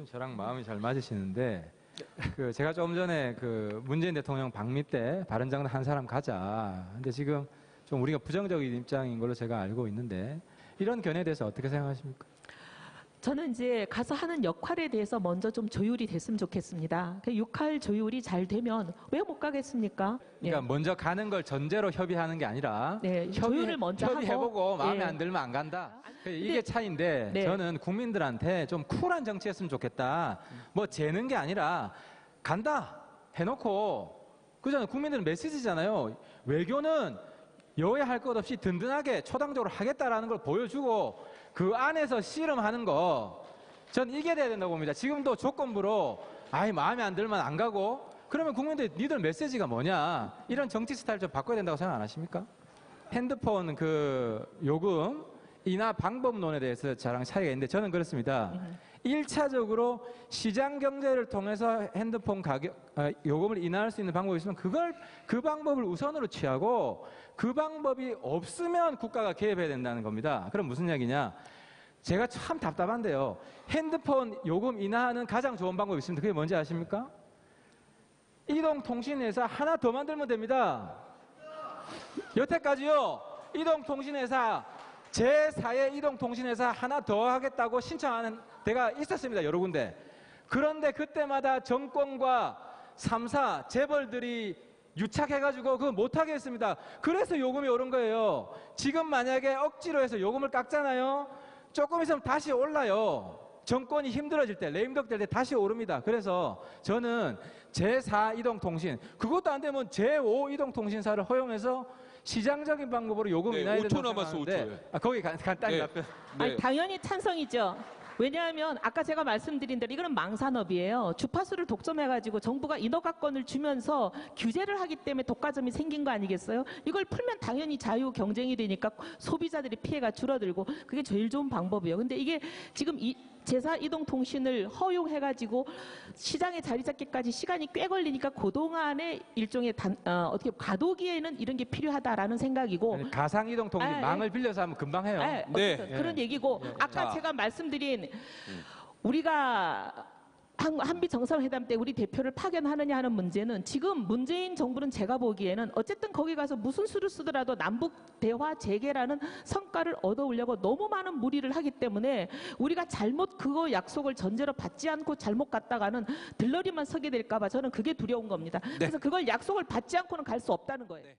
의원님 저랑 마음이 잘 맞으시는데 그 제가 조금 전에 그 문재인 대통령 방미 때 바른정당 한 사람 가자. 근데 지금 좀 우리가 부정적인 입장인 걸로 제가 알고 있는데 이런 견해에 대해서 어떻게 생각하십니까? 저는 이제 가서 하는 역할에 대해서 먼저 좀 조율이 됐으면 좋겠습니다. 그 역할 조율이 잘 되면 왜 못 가겠습니까? 그러니까 먼저 가는 걸 전제로 협의하는 게 아니라 네, 조율을 먼저 협의해보고 마음에 예. 안 들면 안 간다. 근데- 이게 차이인데 네. 저는 국민들한테 좀 쿨한 정치했으면 좋겠다. 뭐 재는 게 아니라 간다 해놓고 그잖아요. 국민들은 메시지잖아요. 외교는 여야 할 것 없이 든든하게 초당적으로 하겠다라는 걸 보여주고 그 안에서 씨름하는 거. 전 이게 돼야 된다고 봅니다. 지금도 조건부로 아이 마음에 안 들면 안 가고 그러면 국민들 니들 메시지가 뭐냐 이런 정치 스타일 좀 바꿔야 된다고 생각 안 하십니까? 핸드폰 그 요금 인하 방법론에 대해서 저랑 차이가 있는데 저는 그렇습니다. 일차적으로 시장 경제를 통해서 핸드폰 가격 아, 요금을 인하할 수 있는 방법이 있으면 그걸 그 방법을 우선으로 취하고 그 방법이 없으면 국가가 개입해야 된다는 겁니다. 그럼 무슨 이야기냐? 제가 참 답답한데요. 핸드폰 요금 인하하는 가장 좋은 방법이 있습니다. 그게 뭔지 아십니까? 이동통신회사 하나 더 만들면 됩니다. 여태까지요, 이동통신회사, 제4의 이동통신회사 하나 더 하겠다고 신청하는 데가 있었습니다, 여러 군데. 그런데 그때마다 정권과 3사, 재벌들이 유착해가지고 그거 못하게 했습니다. 그래서 요금이 오른 거예요. 지금 만약에 억지로 해서 요금을 깎잖아요. 조금 있으면 다시 올라요. 정권이 힘들어질 때, 레임덕 될 때 다시 오릅니다. 그래서 저는 제4 이동통신, 그것도 안 되면 제5 이동통신사를 허용해서 시장적인 방법으로 요금 네, 인하해야 5초 된다고 남았어, 생각하는데 5초, 예. 아, 거기 간, 간단히 네. 답변. 아니, 당연히 찬성이죠. 왜냐하면 아까 제가 말씀드린 대로 이거는 망산업이에요. 주파수를 독점해가지고 정부가 인허가권을 주면서 규제를 하기 때문에 독과점이 생긴 거 아니겠어요? 이걸 풀면 당연히 자유 경쟁이 되니까 소비자들이 피해가 줄어들고 그게 제일 좋은 방법이에요. 근데 이게 지금 이 제사 이동 통신을 허용해가지고 시장에 자리 잡기까지 시간이 꽤 걸리니까 그동안에 일종의 단, 어, 어떻게 과도기에는 이런 게 필요하다라는 생각이고 아니, 가상 이동 통신 아, 예. 망을 빌려서 하면 금방 해요. 네, 네. 그런 얘기고 아까 자. 제가 말씀드린 우리가 한, 한미 정상회담 때 우리 대표를 파견하느냐 하는 문제는 지금 문재인 정부는 제가 보기에는 어쨌든 거기 가서 무슨 수를 쓰더라도 남북 대화 재개라는 성과를 얻어오려고 너무 많은 무리를 하기 때문에 우리가 잘못 그거 약속을 전제로 받지 않고 잘못 갔다가는 들러리만 서게 될까봐 저는 그게 두려운 겁니다. 그래서 그걸 약속을 받지 않고는 갈 수 없다는 거예요.